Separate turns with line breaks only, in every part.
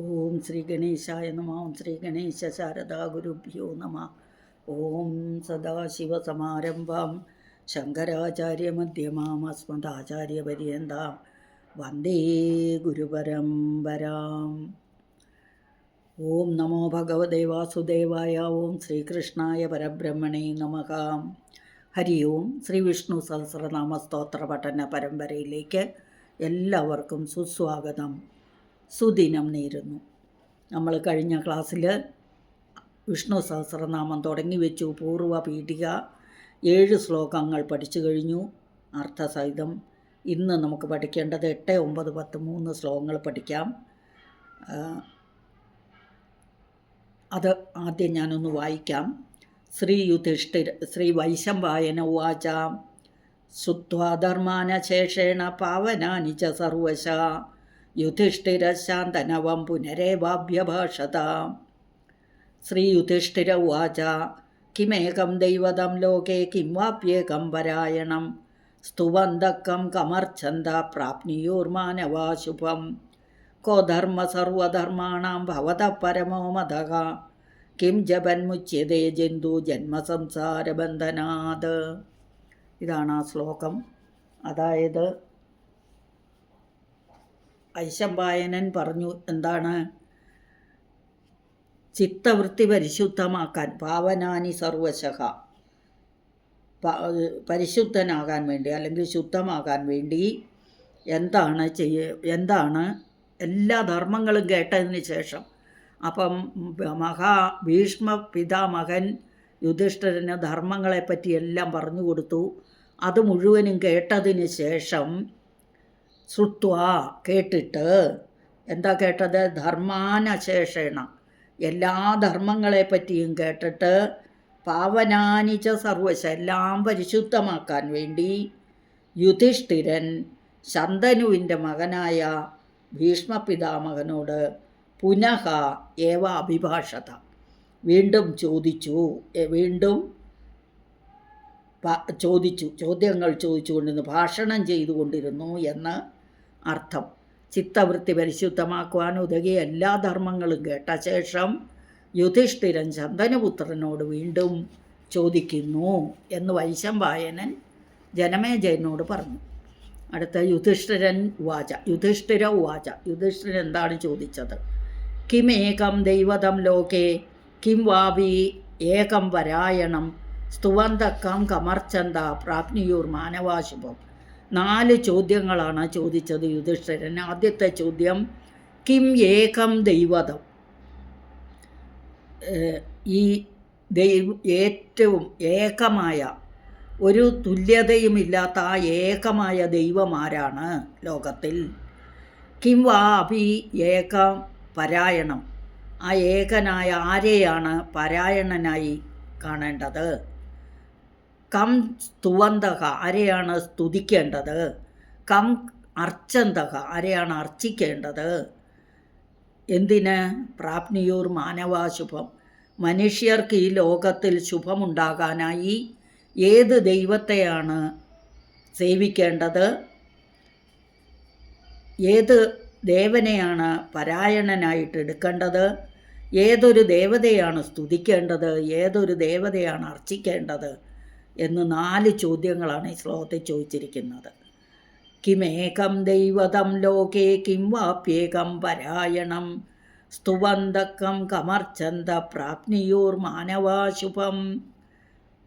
ഓം ശ്രീ ഗണേശായ നമ ഓം ശ്രീ ഗണേശ ശാരദാ ഗുരുഭ്യോ നമ. ഓം സദാശിവസമാരംഭം ശങ്കരാചാര്യമധ്യമാം അസ്മദാചാര്യപര്യന്താം. വന്ദേ ഗുരുപരംപരാം ഓം നമോ ഭഗവതേ വാസുദേവായ ഓം ശ്രീകൃഷ്ണായ പരബ്രഹ്മണേ നമകാം. ഹരി ഓം ശ്രീ വിഷ്ണു സഹസ്രനാമ സ്തോത്ര പഠന പരമ്പരയിലേക്ക് എല്ലാവർക്കും സുസ്വാഗതം. സുദിനം നേരുന്നു. നമ്മൾ കഴിഞ്ഞ ക്ലാസ്സിൽ വിഷ്ണു സഹസ്രനാമം തുടങ്ങി വെച്ചു. പൂർവ പീഠിക ഏഴ് ശ്ലോകങ്ങൾ പഠിച്ചു കഴിഞ്ഞു. അർത്ഥസഹിതം ഇന്ന് നമുക്ക് പഠിക്കേണ്ടത് എട്ട് ഒമ്പത് പത്ത് മൂന്ന് ശ്ലോകങ്ങൾ പഠിക്കാം. അത് ആദ്യം ഞാനൊന്ന് വായിക്കാം. ശ്രീ യുധിഷ്ഠിര ശ്രീ വൈശംപായന ഉവാച ശുദ്ധ്വാധർമാനശേഷേണ പാവനാനിച്ച സർവശ യുധിഷ്ഠിരശാന്തനവം ശ്രീ ശ്രീയുധിഷ്ഠിര ഉവാച കിമേകം ദൈവതം ലോകേ കിം വാപ്യേകം പരായണം. സ്തുവന്തക്കം കമർച്ഛന്ത പ്രാപ്നുയോർമാനവാശുഭം. കോ ധർമ്മ സർവധർമാണാം ഭവത പരമോ മതഃ കിം ജപന്മുച്യതേ ജന്തു ജന്മസംസാരബന്ധനാത്. ഇതാണ് ആ ശ്ലോകം. അതായത് ഐശമ്പായനൻ പറഞ്ഞു എന്താണ്? ചിത്തവൃത്തി പരിശുദ്ധമാക്കാൻ പാവനാനി സർവശഹ. പരിശുദ്ധനാകാൻ വേണ്ടി അല്ലെങ്കിൽ ശുദ്ധമാകാൻ വേണ്ടി എന്താണ് ചെയ്യ എന്താണ് എല്ലാ ധർമ്മങ്ങളും കേട്ടതിന് ശേഷം അപ്പം മഹാ ഭീഷ്മ പിതാമഹൻ യുധിഷ്ഠിരന് ധർമ്മങ്ങളെപ്പറ്റി എല്ലാം പറഞ്ഞു കൊടുത്തു. അത് മുഴുവനും കേട്ടതിന് ശേഷം ശ്രുത്വ കേട്ടിട്ട്. എന്താ കേട്ടത്? ധർമാനശേഷേണ. എല്ലാ ധർമ്മങ്ങളെ പറ്റിയും കേട്ടിട്ട് പാവനാനിച്ച സർവശ എല്ലാം പരിശുദ്ധമാക്കാൻ വേണ്ടി യുധിഷ്ഠിരൻ ശന്തനുവിന്റെ മകനായ ഭീഷ്മപിതാമകനോട് പുനഃ ഏവ അഭിഭാഷത. വീണ്ടും ചോദിച്ചു വീണ്ടും ചോദിച്ചു ചോദ്യങ്ങൾ ചോദിച്ചുകൊണ്ടിരുന്നു ഭാഷണം ചെയ്തുകൊണ്ടിരുന്നു എന്ന് അർത്ഥം. ചിത്തവൃത്തി പരിശുദ്ധമാക്കുവാൻ ഉതകിയ എല്ലാ ധർമ്മങ്ങളും കേട്ട ശേഷം യുധിഷ്ഠിരൻ ചന്ദനപുത്രനോട് വീണ്ടും ചോദിക്കുന്നു എന്ന് വൈശംപായനൻ ജനമേജയനോട് പറഞ്ഞു. അടുത്ത യുധിഷ്ഠിരൻ വാച യുധിഷ്ഠിര വാച യുധിഷ്ഠിരൻ എന്താണ് ചോദിച്ചത്? കിമേകം ദൈവതം ലോകേ? കിം വാവി ഏകം വരായണം സ്തുവന്തക്കം കമർച്ചന്ത പ്രാപ്നിയൂർ മാനവാശുഭം നാല് ചോദ്യങ്ങളാണ് ചോദിച്ചത് യുധിഷ്ഠിരൻ ആദ്യത്തെ ചോദ്യം കിം ഏകം ദൈവതം? ഈ ദൈവ ഏറ്റവും ഏകമായ ഒരു തുല്യതയുമില്ലാത്ത ആ ഏകമായ ദൈവം ആരാണ് ലോകത്തിൽ? കിം വാ അഭി ഏക പരായണം. ആ ഏകനായ ആരെയാണ് പരായണനായി കാണേണ്ടത്? കം സ്തുവന്തക ആരെയാണ് സ്തുതിക്കേണ്ടത്. കം അർച്ചന്തക ആരെയാണ് അർച്ചിക്കേണ്ടത്. എന്തിന്? പ്രാപ്നിയൂർ മാനവാശുഭം. മനുഷ്യർക്ക് ഈ ലോകത്തിൽ ശുഭമുണ്ടാകാനായി ഏത് ദൈവത്തെയാണ് സേവിക്കേണ്ടത്? ഏത് ദേവനെയാണ് പരായണനായിട്ട് എടുക്കേണ്ടത്? ഏതൊരു ദേവതയാണ് സ്തുതിക്കേണ്ടത്? ഏതൊരു ദേവതയാണ് അർച്ചിക്കേണ്ടത്? എന്ന് നാല് ചോദ്യങ്ങളാണ് ഈ ശ്ലോകത്തിൽ ചോദിച്ചിരിക്കുന്നത്. കിമേകം ദൈവതം ലോകേ കിം വാപ്യേകം പരായണം. സ്തുവന്തക്കം കമർച്ചന്ത പ്രാപ്നിയൂർ മാനവാശുഭം.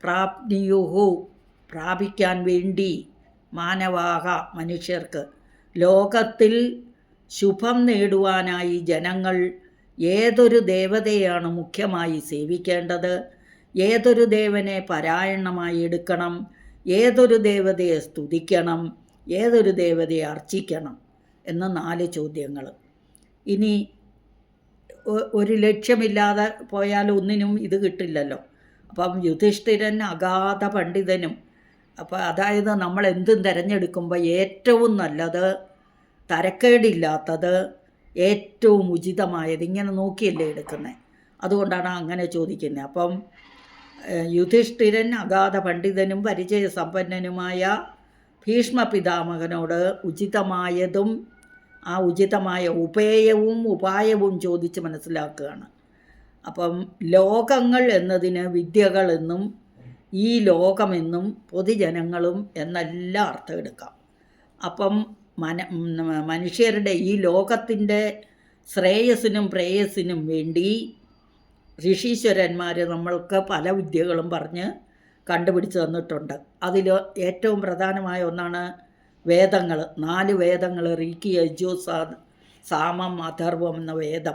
പ്രാപ്നിയുഹു പ്രാപിക്കാൻ വേണ്ടി മാനവാഹ മനുഷ്യർക്ക് ലോകത്തിൽ ശുഭം നേടുവാനായി ജനങ്ങൾ ഏതൊരു ദേവതയാണ് മുഖ്യമായി സേവിക്കേണ്ടത്? ഏതൊരു ദേവനെ പാരായണമായി എടുക്കണം ഏതൊരു ദേവതയെ സ്തുതിക്കണം ഏതൊരു ദേവതയെ അർച്ചിക്കണം എന്ന നാല് ചോദ്യങ്ങൾ. ഇനി ഒരു ലക്ഷ്യമില്ലാതെ പോയാൽ ഒന്നിനും ഇത് കിട്ടില്ലല്ലോ. അപ്പം യുധിഷ്ഠിരൻ അഗാധ പണ്ഡിതനും. അപ്പോൾ അതായത് നമ്മൾ എന്തും തിരഞ്ഞെടുക്കുമ്പോൾ ഏറ്റവും നല്ലത് തരക്കേടില്ലാത്തത് ഏറ്റവും ഉചിതമായത് ഇങ്ങനെ നോക്കിയല്ലേ എടുക്കുന്നത് അതുകൊണ്ടാണ് അങ്ങനെ ചോദിക്കുന്നത് അപ്പം യുധിഷ്ഠിരൻ അഗാധ പണ്ഡിതനും പരിചയസമ്പന്നനുമായ ഭീഷ്മ പിതാമകനോട് ഉചിതമായതും ആ ഉചിതമായ ഉപേയവും ഉപായവും ചോദിച്ച് മനസ്സിലാക്കുകയാണ്. അപ്പം ലോകങ്ങൾ എന്നതിന് വിദ്യകളെന്നും ഈ ലോകമെന്നും പൊതുജനങ്ങളും എന്നെല്ലാം അർത്ഥം എടുക്കാം അപ്പം മന മനുഷ്യരുടെ ഈ ലോകത്തിന്റെ ശ്രേയസിനും പ്രേയസിനും വേണ്ടി ഋഷീശ്വരന്മാർ നമ്മൾക്ക് പല വിദ്യകളും പറഞ്ഞ് കണ്ടുപിടിച്ച് തന്നിട്ടുണ്ട്. അതിൽ ഏറ്റവും പ്രധാനമായ ഒന്നാണ് വേദങ്ങൾ നാല് വേദങ്ങൾ റീക്കി യജു സാമം അഥർവം എന്ന വേദം.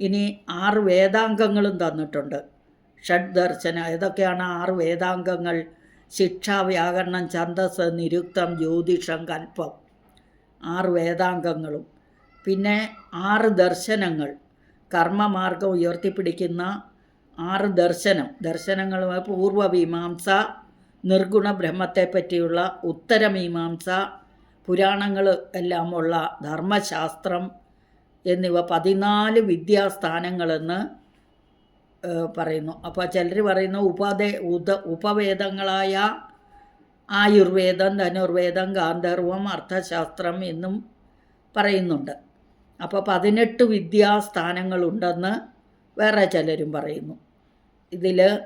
ഇനി ആറ് വേദാംഗങ്ങളും തന്നിട്ടുണ്ട്. ഷഡ് ദർശന ഇതൊക്കെയാണ് ആറ് വേദാംഗങ്ങൾ. ശിക്ഷ വ്യാകരണം ഛന്ദസ് നിരുക്തം ജ്യോതിഷം കൽപ്പം. ആറ് വേദാംഗങ്ങളും. പിന്നെ ആറ് ദർശനങ്ങൾ. കർമ്മമാർഗം ഉയർത്തിപ്പിടിക്കുന്ന ആറ് ദർശനം. ദർശനങ്ങൾ പൂർവമീമാംസ നിർഗുണ ബ്രഹ്മത്തെ പറ്റിയുള്ള ഉത്തരമീമാംസ പുരാണങ്ങൾ എല്ലാം ഉള്ള ധർമ്മശാസ്ത്രം എന്നിവ പതിനാല് വിദ്യാസ്ഥാനങ്ങളെന്ന് പറയുന്നു. അപ്പോൾ ചിലർ പറയുന്നു ഉപദേ ഉദ ഉപവേദങ്ങളായ ആയുർവേദം ധനുർവേദം ഗാന്ധർവം അർത്ഥശാസ്ത്രം എന്നും പറയുന്നുണ്ട്. അപ്പോൾ പതിനെട്ട് വിദ്യാസ്ഥാനങ്ങളുണ്ടെന്ന് വേറെ ചിലരും പറയുന്നു. ഇതിൽ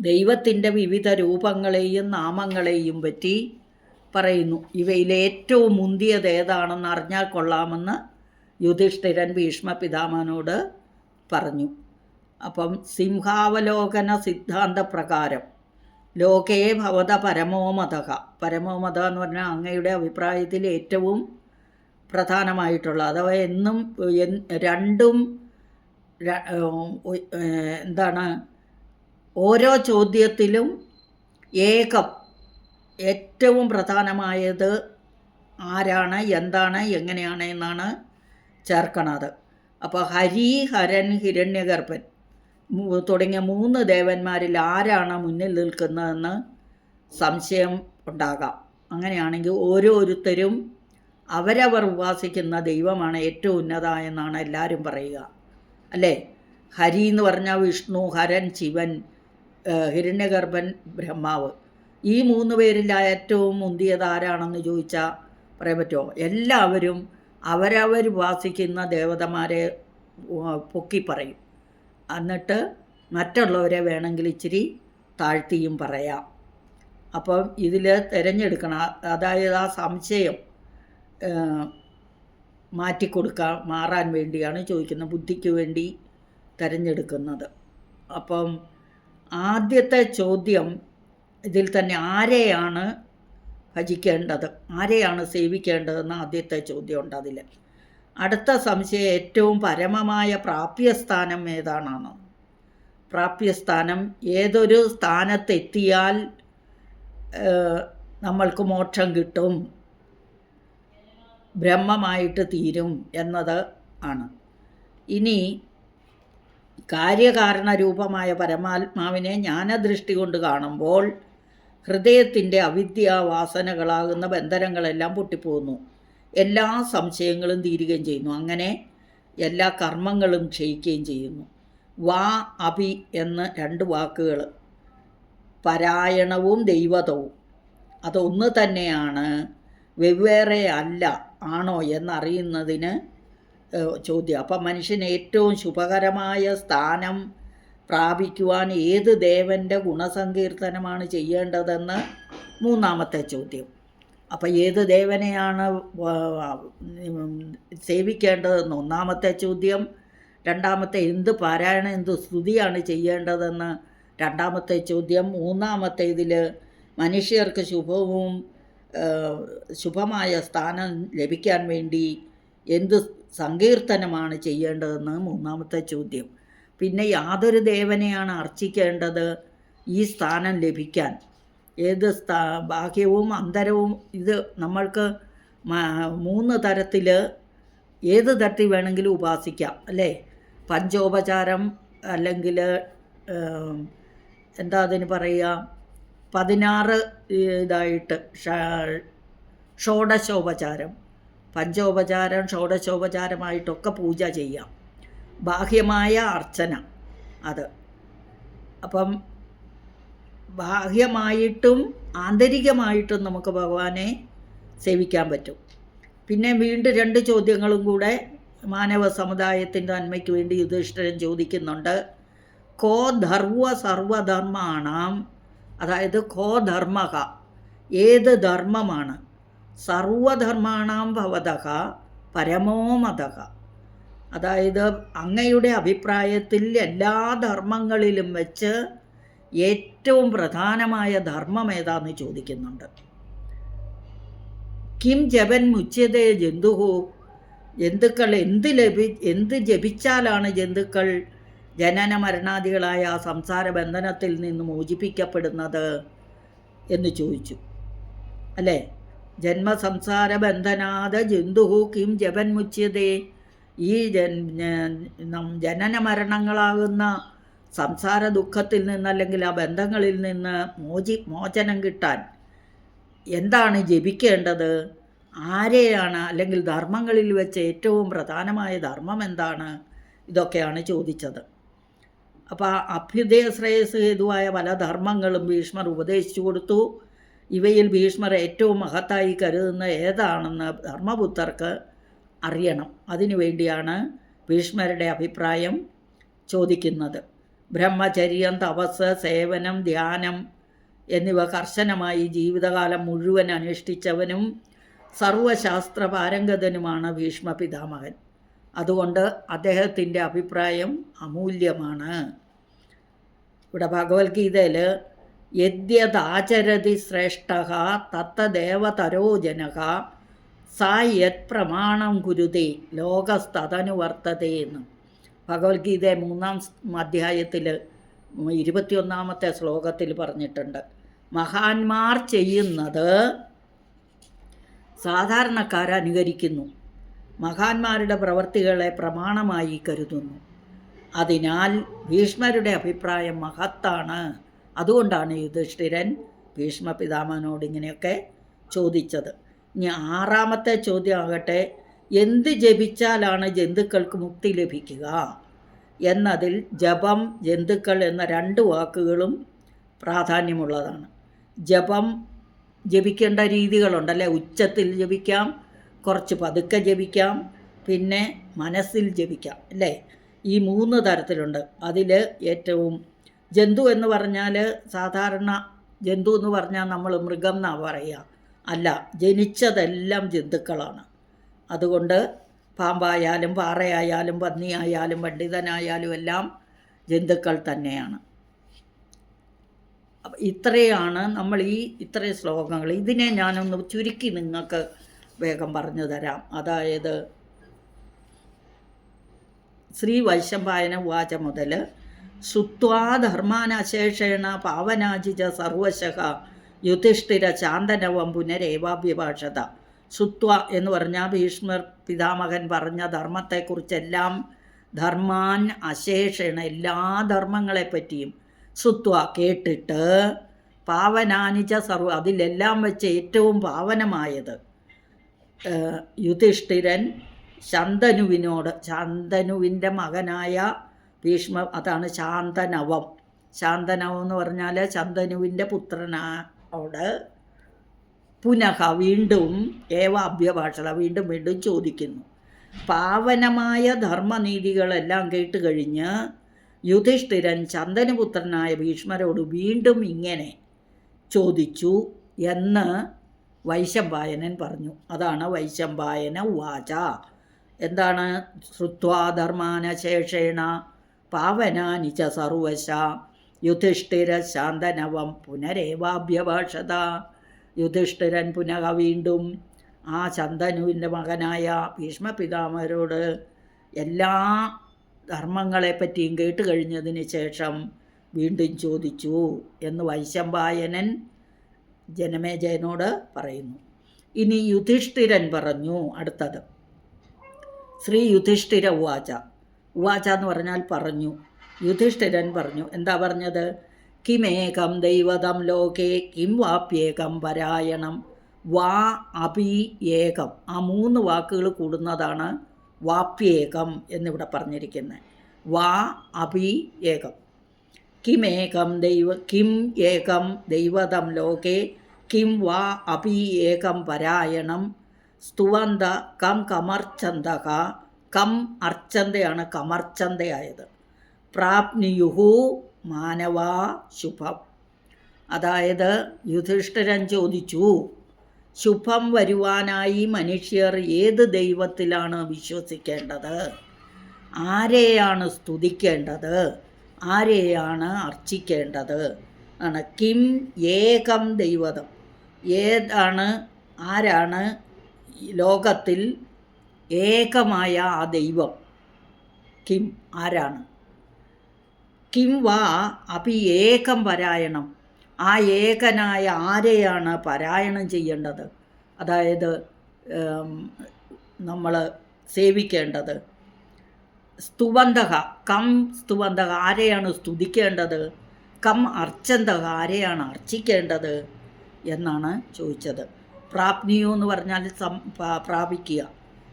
ദൈവത്തിന്റെ വിവിധ രൂപങ്ങളെയും നാമങ്ങളെയും പറ്റി പറയുന്നു. ഇവയിൽ ഏറ്റവും മുന്തിയത് ഏതാണെന്ന് അറിഞ്ഞാൽ കൊള്ളാമെന്ന് യുധിഷ്ഠിരൻ ഭീഷ്മ പിതാമനോട് പറഞ്ഞു. അപ്പം സിംഹാവലോകന സിദ്ധാന്ത പ്രകാരം ലോകേ ഭവത പരമോമതക പരമോമത എന്ന് പറഞ്ഞാൽ അങ്ങയുടെ അഭിപ്രായത്തിൽ ഏറ്റവും പ്രധാനമായിട്ടുള്ള അഥവാ എന്നും രണ്ടും എന്താണ് ഓരോ ചോദ്യത്തിലും ഏകം ഏറ്റവും പ്രധാനമായത് ആരാണ് എന്താണ് എങ്ങനെയാണ് എന്നാണ് ചേർക്കണത്. അപ്പോൾ ഹരി ഹരൻ ഹിരണ്യഗർഭൻ തുടങ്ങിയ മൂന്ന് ദേവന്മാരിൽ ആരാണ് മുന്നിൽ നിൽക്കുന്നതെന്ന് സംശയം ഉണ്ടാകാം. അങ്ങനെയാണെങ്കിൽ ഓരോരുത്തരും അവരവർ ഉപാസിക്കുന്ന ദൈവമാണ് ഏറ്റവും ഉന്നത എന്നാണ് എല്ലാവരും പറയുക. അല്ലേ? ഹരി എന്ന് പറഞ്ഞാൽ വിഷ്ണു ഹരൻ ശിവൻ ഹിരണ്യഗർഭൻ ബ്രഹ്മാവ്. ഈ മൂന്ന് പേരിൽ ഏറ്റവും മുന്തിയത് ആരാണെന്ന് ചോദിച്ചാൽ പറയാൻ പറ്റുമോ? എല്ലാവരും അവരവർ ഉപാസിക്കുന്ന ദേവതമാരെ പൊക്കി പറയും. എന്നിട്ട് മറ്റുള്ളവരെ വേണമെങ്കിൽ ഇച്ചിരി താഴ്ത്തിയും പറയാം. അപ്പം ഇതിൽ തിരഞ്ഞെടുക്കണം. അതായത് ആ സംശയം മാറ്റിക്കൊടുക്കാൻ മാറാൻ വേണ്ടിയാണ് ചോദിക്കുന്നത് ബുദ്ധിക്ക് വേണ്ടി തിരഞ്ഞെടുക്കുന്നത്. അപ്പം ആദ്യത്തെ ചോദ്യം ഇതിൽ തന്നെ ആരെയാണ് ഭജിക്കേണ്ടത്? ആരെയാണ് സേവിക്കേണ്ടതെന്ന് ആദ്യത്തെ ചോദ്യമുണ്ട് അതിൽ. അടുത്ത സംശയം ഏറ്റവും പരമമായ പ്രാപ്യസ്ഥാനം ഏതാണെന്ന്. പ്രാപ്യസ്ഥാനം ഏതൊരു സ്ഥാനത്തെത്തിയാൽ നമ്മൾക്ക് മോക്ഷം കിട്ടും. ബ്രഹ്മമായിട്ട് തീരും എന്നത് ആണ്. ഇനി കാര്യകാരണരൂപമായ പരമാത്മാവിനെ ജ്ഞാനദൃഷ്ടി കൊണ്ട് കാണുമ്പോൾ ഹൃദയത്തിന്റെ അവിദ്യാവാസനകളാകുന്ന ബന്ധനങ്ങളെല്ലാം പൊട്ടിപ്പോകുന്നു. എല്ലാ സംശയങ്ങളും തീരുകയും ചെയ്യുന്നു. അങ്ങനെ എല്ലാ കർമ്മങ്ങളും ക്ഷയിക്കുകയും ചെയ്യുന്നു. വാ അഭി എന്ന് രണ്ട് വാക്കുകൾ പരായണവും ദൈവതവും. അതൊന്ന് തന്നെയാണ്. വെവ്വേറെ അല്ല. ആണോ എന്നറിയുന്നതിന് ചോദ്യം. അപ്പം മനുഷ്യന് ഏറ്റവും ശുഭകരമായ സ്ഥാനം പ്രാപിക്കുവാൻ ഏത് ദേവന്റെ ഗുണസങ്കീർത്തനമാണ് ചെയ്യേണ്ടതെന്ന് മൂന്നാമത്തെ ചോദ്യം. അപ്പം ഏത് ദേവനെയാണ് സേവിക്കേണ്ടതെന്ന് ഒന്നാമത്തെ ചോദ്യം. രണ്ടാമത്തെ എന്ത് പാരായണം എന്ത് സ്തുതിയാണ് ചെയ്യേണ്ടതെന്ന് രണ്ടാമത്തെ ചോദ്യം. മൂന്നാമത്തെ ഇതിൽ മനുഷ്യർക്ക് ശുഭവും ശുഭമായ സ്ഥാനം ലഭിക്കാൻ വേണ്ടി എന്ത് സങ്കീർത്തനമാണ് ചെയ്യേണ്ടതെന്ന് മൂന്നാമത്തെ ചോദ്യം. പിന്നെ യാതൊരു ദേവനെയാണ് അർച്ചിക്കേണ്ടത് ഈ സ്ഥാനം ലഭിക്കാൻ. ഏത് സ്ഥാ ബാഹ്യവും അന്തരവും ഇത് നമ്മൾക്ക് മൂന്ന് തരത്തിൽ ഏത് തരത്തിൽ വേണമെങ്കിലും ഉപാസിക്കാം അല്ലേ? പഞ്ചോപചാരം അല്ലെങ്കിൽ എന്താ അതിന് പറയുക? പതിനാറ് ഇതായിട്ട് ഷോഡശോപചാരം. പഞ്ചോപചാരം ഷോഡശോപചാരമായിട്ടൊക്കെ പൂജ ചെയ്യാം. ബാഹ്യമായ അർച്ചന അത്. അപ്പം ബാഹ്യമായിട്ടും ആന്തരികമായിട്ടും നമുക്ക് ഭഗവാനെ സേവിക്കാൻ പറ്റും. പിന്നെ വീണ്ടും രണ്ട് ചോദ്യങ്ങളും കൂടെ മാനവ സമുദായത്തിന്റെ നന്മയ്ക്ക് വേണ്ടി യുധിഷ്ഠിരൻ ചോദിക്കുന്നുണ്ട്. കോ ധർവ സർവധർമാണാം അതായത് കോ ധർമ്മക ഏത് ധർമ്മമാണ്? സർവധർമാണാം ഭവതക പരമോ മതക. അതായത് അങ്ങയുടെ അഭിപ്രായത്തിൽ എല്ലാ ധർമ്മങ്ങളിലും വെച്ച് ഏറ്റവും പ്രധാനമായ ധർമ്മം ഏതാന്ന് ചോദിക്കുന്നുണ്ട്. കിം ജപൻ മുച്ചതേ ജന്തുഹു? ജന്തുക്കൾ എന്ത് ലഭി എന്ത് ജപിച്ചാലാണ് ജന്തുക്കൾ ജനന മരണാദികളായ ആ സംസാര ബന്ധനത്തിൽ നിന്ന് മോചിപ്പിക്കപ്പെടുന്നത് എന്ന് ചോദിച്ചു. അല്ലേ? ജന്മസംസാര ബന്ധനാഥ ജന്തുഹു കിം ജപൻ മുച്യതേ. ഈ ജനന മരണങ്ങളാകുന്ന സംസാര ദുഃഖത്തിൽ നിന്ന് അല്ലെങ്കിൽ ആ ബന്ധങ്ങളിൽ നിന്ന് മോചി മോചനം കിട്ടാൻ എന്താണ് ജപിക്കേണ്ടത്? ആരെയാണ് അല്ലെങ്കിൽ ധർമ്മങ്ങളിൽ വെച്ച് ഏറ്റവും പ്രധാനമായ ധർമ്മം എന്താണ്? ഇതൊക്കെയാണ് ചോദിച്ചത്. അപ്പോൾ അഭ്യുദയ ശ്രേയസ് ഹേതുവായ പല ധർമ്മങ്ങളും ഭീഷ്മർ ഉപദേശിച്ചു കൊടുത്തു. ഇവയിൽ ഭീഷ്മർ ഏറ്റവും മഹത്തായി കരുതുന്ന ഏതാണെന്ന് ധർമ്മപുത്രർക്ക് അറിയണം. അതിനു വേണ്ടിയാണ് ഭീഷ്മരുടെ അഭിപ്രായം ചോദിക്കുന്നത്. ബ്രഹ്മചര്യം തപസ് സേവനം ധ്യാനം എന്നിവ കർശനമായി ജീവിതകാലം മുഴുവൻ അനുഷ്ഠിച്ചവനും സർവശാസ്ത്ര പാരംഗതനുമാണ് ഭീഷ്മ പിതാമഹൻ. അതുകൊണ്ട് അദ്ദേഹത്തിന്റെ അഭിപ്രായം അമൂല്യമാണ്. ഇവിടെ ഭഗവത്ഗീതയിൽ യദ്യതാചരതി ശ്രേഷ്ഠ തത്തദേവതരോ ജനക സാ യത് പ്രമാണം ഗുരുതേ ലോകസ്തനുവർത്തതേ എന്ന്. ഭഗവത്ഗീത മൂന്നാം അധ്യായത്തിൽ ഇരുപത്തിയൊന്നാമത്തെ ശ്ലോകത്തിൽ പറഞ്ഞിട്ടുണ്ട്. മഹാന്മാർ ചെയ്യുന്നത് സാധാരണക്കാർ അനുകരിക്കുന്നു മഹാന്മാരുടെ പ്രവർത്തികളെ പ്രമാണമായി കരുതുന്നു. അതിനാൽ ഭീഷ്മരുടെ അഭിപ്രായം മഹത്താണ്. അതുകൊണ്ടാണ് യുധിഷ്ഠിരൻ ഭീഷ്മ പിതാമനോട് ഇങ്ങനെയൊക്കെ ചോദിച്ചത്. ഇനി ആറാമത്തെ ചോദ്യം ആകട്ടെ എന്ത് ജപിച്ചാലാണ് ജന്തുക്കൾക്ക് മുക്തി ലഭിക്കുക? എന്നതിൽ ജപം ജന്തുക്കൾ എന്ന രണ്ട് വാക്കുകളും പ്രാധാന്യമുള്ളതാണ്. ജപം ജപിക്കേണ്ട രീതികളുണ്ടല്ലേ? ഉച്ചത്തിൽ ജപിക്കാം കുറച്ച് പതുക്കെ ജപിക്കാം പിന്നെ മനസ്സിൽ ജപിക്കാം അല്ലേ? ഈ മൂന്ന് തരത്തിലുണ്ട്. അതിൽ ഏറ്റവും ജന്തു എന്ന് പറഞ്ഞാൽ സാധാരണ ജന്തു എന്ന് പറഞ്ഞാൽ നമ്മൾ മൃഗം എന്നാണ് പറയുക അല്ല ജനിച്ചതെല്ലാം ജന്തുക്കളാണ്. അതുകൊണ്ട് പാമ്പായാലും പാറയായാലും പന്നിയായാലും പണ്ഡിതനായാലും എല്ലാം ജന്തുക്കൾ തന്നെയാണ്. ഇത്രയാണ് നമ്മൾ ഈ ഇത്രയും ശ്ലോകങ്ങൾ. ഇതിനെ ഞാനൊന്ന് ചുരുക്കി നിങ്ങൾക്ക് വേഗം പറഞ്ഞു തരാം. അതായത് ശ്രീ വൈശംപായന വാച മുതൽ സുത്വാധർമാനശേഷേണ പാവനാജിജ സർവശഹ യുധിഷ്ഠിര ചാന്തനവം പുനരേവാഭിഭാഷത സുത്വ എന്ന് പറഞ്ഞാൽ ഭീഷ്മർ പിതാമകൻ പറഞ്ഞ ധർമ്മത്തെക്കുറിച്ചെല്ലാം ധർമാൻ അശേഷേണ എല്ലാ ധർമ്മങ്ങളെപ്പറ്റിയും സുത്വ കേട്ടിട്ട് പാവനാനിച്ച സർവ അതിലെല്ലാം വെച്ച് ഏറ്റവും പാവനമായത് യുധിഷ്ഠിരൻ ശാന്തനുവിനോട് ശാന്തനുവിന്റെ മകനായ ഭീഷ്മ അതാണ് ശാന്തനവം. ശാന്തനവം എന്ന് പറഞ്ഞാൽ ശാന്തനുവിന്റെ പുത്രനോട് പുനഃ വീണ്ടും ഏവ അഭ്യഭാഷണ വീണ്ടും വീണ്ടും ചോദിക്കുന്നു. പാവനമായ ധർമ്മനീതികളെല്ലാം കേട്ട് കഴിഞ്ഞ് യുധിഷ്ഠിരൻ ചന്ദനപുത്രനായ ഭീഷ്മരോട് വീണ്ടും ഇങ്ങനെ ചോദിച്ചു എന്ന് വൈശമ്പായനൻ പറഞ്ഞു. അതാണ് വൈശമ്പായന വാച എന്താണ്? ശ്രുത്വാ ധർമാനശേഷേണ പാവനാനി ച സർവശ. യുധിഷ്ഠിര ശാന്തനവം പുനരേവാഭ്യഭാഷത. യുധിഷ്ഠിരൻ പുനഃ വീണ്ടും ആ ശന്തനുവിന്റെ മകനായ ഭീഷ്മ പിതാമരോട് എല്ലാ ധർമ്മങ്ങളെപ്പറ്റിയും കേട്ട് കഴിഞ്ഞതിന് ശേഷം വീണ്ടും ചോദിച്ചു എന്ന് വൈശമ്പായനൻ ജനമേജയനോട് പറയുന്നു. ഇനി യുധിഷ്ഠിരൻ പറഞ്ഞു അടുത്തത്. ശ്രീ യുധിഷ്ഠിര ഉവാച. ഉവാച എന്ന് പറഞ്ഞാൽ പറഞ്ഞു. യുധിഷ്ഠിരൻ പറഞ്ഞു. എന്താ പറഞ്ഞത്? കിമേകം ദൈവതം ലോകേ കിം വാപ്യേകം പരായണം. വാ അപി ഏകം. ആ മൂന്ന് വാക്കുകൾ കൂടുന്നതാണ് വാപ്യേകം എന്നിവിടെ പറഞ്ഞിരിക്കുന്നത് വാ അപി ഏകം. കിമേകം ദൈവ കിം ഏകം ദൈവതം ലോകേ കിം വാ അപി ഏകം പരായണം സ്തുവന്ത കം കമർച്ചന്തക കം അർച്ചന്തയാണ് കമർച്ചന്തയായത് പ്രാപ്നിയുഹു മാനവാ ശുഭം. അതായത് യുധിഷ്ഠിരൻ ചോദിച്ചു ശുഭം വരുവാനായി മനുഷ്യർ ഏത് ദൈവത്തിലാണ് വിശ്വസിക്കേണ്ടത്? ആരെയാണ് സ്തുതിക്കേണ്ടത്? ആരെയാണ് അർച്ചിക്കേണ്ടത്? ആണ്. കിം ഏകം ദൈവതം? ഏതാണ് ആരാണ് ലോകത്തിൽ ഏകമായ ആ ദൈവം? കിം ആരാണ്? കിം വാ അപി ഏകം പരായണം. ആ ഏകനായ ആരെയാണ് പാരായണം ചെയ്യേണ്ടത്? അതായത് നമ്മൾ സേവിക്കേണ്ടത്. സ്തുവന്തക കം സ്തുവന്തക ആരെയാണ് സ്തുതിക്കേണ്ടത്? കം അർച്ചന്തക ആരെയാണ് അർച്ചിക്കേണ്ടത്? എന്നാണ് ചോദിച്ചത്. പ്രാപ്നിയോ എന്ന് പറഞ്ഞാൽ സം പ്രാപിക്കുക.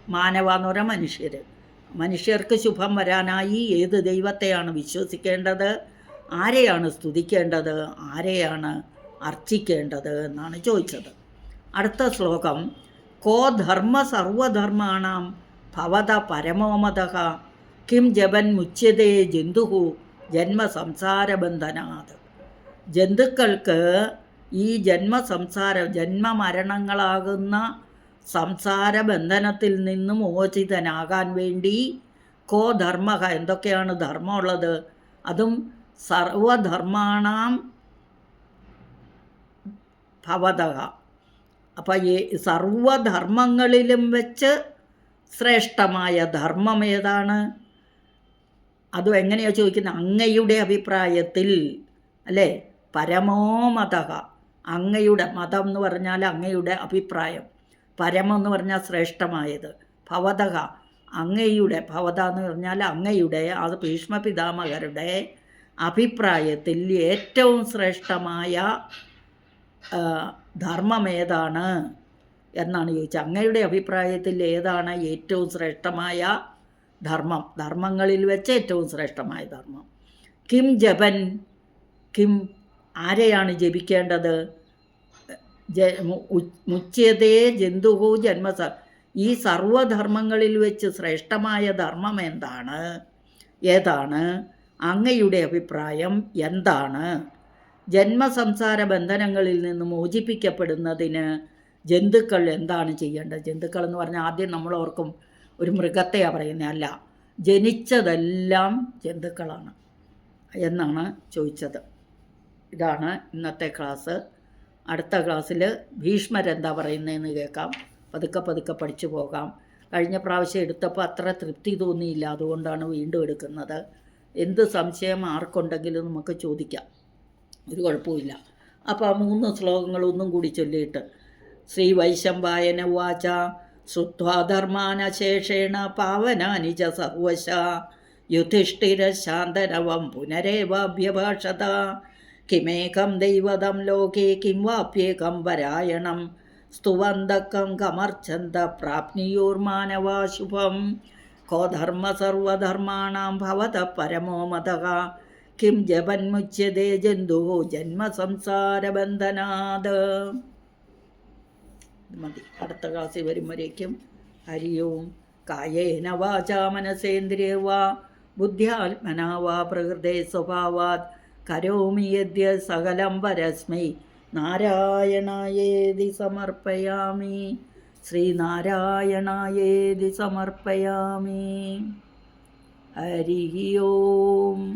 മാനവ എന്ന് പറഞ്ഞാൽ മനുഷ്യർ മനുഷ്യർക്ക് ശുഭം വരാനായി ഏത് ദൈവത്തെയാണ് വിശ്വസിക്കേണ്ടത്? ആരെയാണ് സ്തുതിക്കേണ്ടത്? ആരെയാണ് അർച്ചിക്കേണ്ടത് എന്നാണ് ചോദിച്ചത്. അടുത്ത ശ്ലോകം. കോ ധർമ്മ സർവധർമാണാം ഭവത പരമോമത കിം ജപൻ മുച്യതേ ജന്തുഹു ജന്മ സംസാരബന്ധനാത്. ജന്തുക്കൾക്ക് ഈ ജന്മ സംസാര ജന്മ മരണങ്ങളാകുന്ന സംസാര ബന്ധനത്തിൽ നിന്ന് മോചിതനാകാൻ വേണ്ടി കോ ധർമ്മ എന്തൊക്കെയാണ് ധർമ്മമുള്ളത്? അതും സർവധർമാണാം ഭവതക അപ്പം ഈ സർവധർമ്മങ്ങളിലും വെച്ച് ശ്രേഷ്ഠമായ ധർമ്മം ഏതാണ്? അതും എങ്ങനെയാണ് ചോദിക്കുന്നത്? അങ്ങയുടെ അഭിപ്രായത്തിൽ അല്ലേ? പരമോമതക അങ്ങയുടെ മതം എന്ന് പറഞ്ഞാൽ അങ്ങയുടെ അഭിപ്രായം. പരമം എന്ന് പറഞ്ഞാൽ ശ്രേഷ്ഠമായത്. ഭവതക അങ്ങയുടെ ഭവത എന്ന് പറഞ്ഞാൽ അങ്ങയുടെ അത് ഭീഷ്മ പിതാമകരുടെ അഭിപ്രായത്തിൽ ഏറ്റവും ശ്രേഷ്ഠമായ ധർമ്മമേതാണ് എന്നാണ് ചോദിച്ചത്. അങ്ങയുടെ അഭിപ്രായത്തിൽ ഏതാണ് ഏറ്റവും ശ്രേഷ്ഠമായ ധർമ്മം? ധർമ്മങ്ങളിൽ വെച്ച് ഏറ്റവും ശ്രേഷ്ഠമായ ധർമ്മം. കിം ജപൻ കിം ആരെയാണ് ജപിക്കേണ്ടത്? ജ മുച്ചതേ ജന്തുഹു ജന്മസ ഈ സർവധർമ്മങ്ങളിൽ വെച്ച് ശ്രേഷ്ഠമായ ധർമ്മം എന്താണ്? ഏതാണ്? അങ്ങയുടെ അഭിപ്രായം എന്താണ്? ജന്മസംസാര ബന്ധനങ്ങളിൽ നിന്ന് മോചിപ്പിക്കപ്പെടുന്നതിന് ജന്തുക്കൾ എന്താണ് ചെയ്യേണ്ടത്? ജന്തുക്കൾ എന്ന് പറഞ്ഞാൽ ആദ്യം നമ്മൾ ഓർക്കും ഒരു മൃഗത്തെയാണ് പറയുന്നത്. അല്ല ജനിച്ചതെല്ലാം ജന്തുക്കളാണ് എന്നാണ് ചോദിച്ചത്. ഇതാണ് ഇന്നത്തെ ക്ലാസ്. അടുത്ത ക്ലാസ്സിൽ ഭീഷ്മരെന്താ പറയുന്നതെന്ന് കേൾക്കാം. പതുക്കെ പതുക്കെ പഠിച്ചു പോകാം. കഴിഞ്ഞ പ്രാവശ്യം എടുത്തപ്പോൾ അത്ര തൃപ്തി തോന്നിയില്ല. അതുകൊണ്ടാണ് വീണ്ടും എടുക്കുന്നത്. എന്ത് സംശയം ആർക്കുണ്ടെങ്കിലും നമുക്ക് ചോദിക്കാം. ഒരു കുഴപ്പമില്ല അപ്പോൾ ആ മൂന്ന് ശ്ലോകങ്ങളൊന്നും കൂടി ചൊല്ലിയിട്ട്. ശ്രീ വൈശംബായന വാച ശ്രുത്വാധർമാനശേഷേണ പാവനാനിജ സർവശ യുധിഷ്ഠിര ശാന്തനവം പുനരേവാഭ്യഭാഷത കിമേകം ദൈവതം ലോകേ കിം വാപ്യേകം പരായണം സ്തുവന്തക്കം കമർച്ചന്ത പ്രാപ്നിയോർമാനവാശുഭം കോ ധർമ്മ സർവധർമാണാം ഭവത പരമോ മതഃ കിം ജപന്മുച്യതേ ജന്തു ജന്മസംസാരബന്ധനാത് മതി. അടുത്ത ക്ലാസ്സിൽ വരുമ്പോഴേക്കും ഹരിയോം കായേന വാചാ മനസേന്ദ്രിയ വാ ബുദ്ധ്യാത്മനാ വാ പ്രകൃതേ സ്വഭാവാത്. കരോമി യദ്യ സകലം പരസ്മൈ നാരായണായേതി സമർപ്പയാമി. ശ്രീനാരായണായേതി സമർപ്പയാമി. ഹരി ഓം.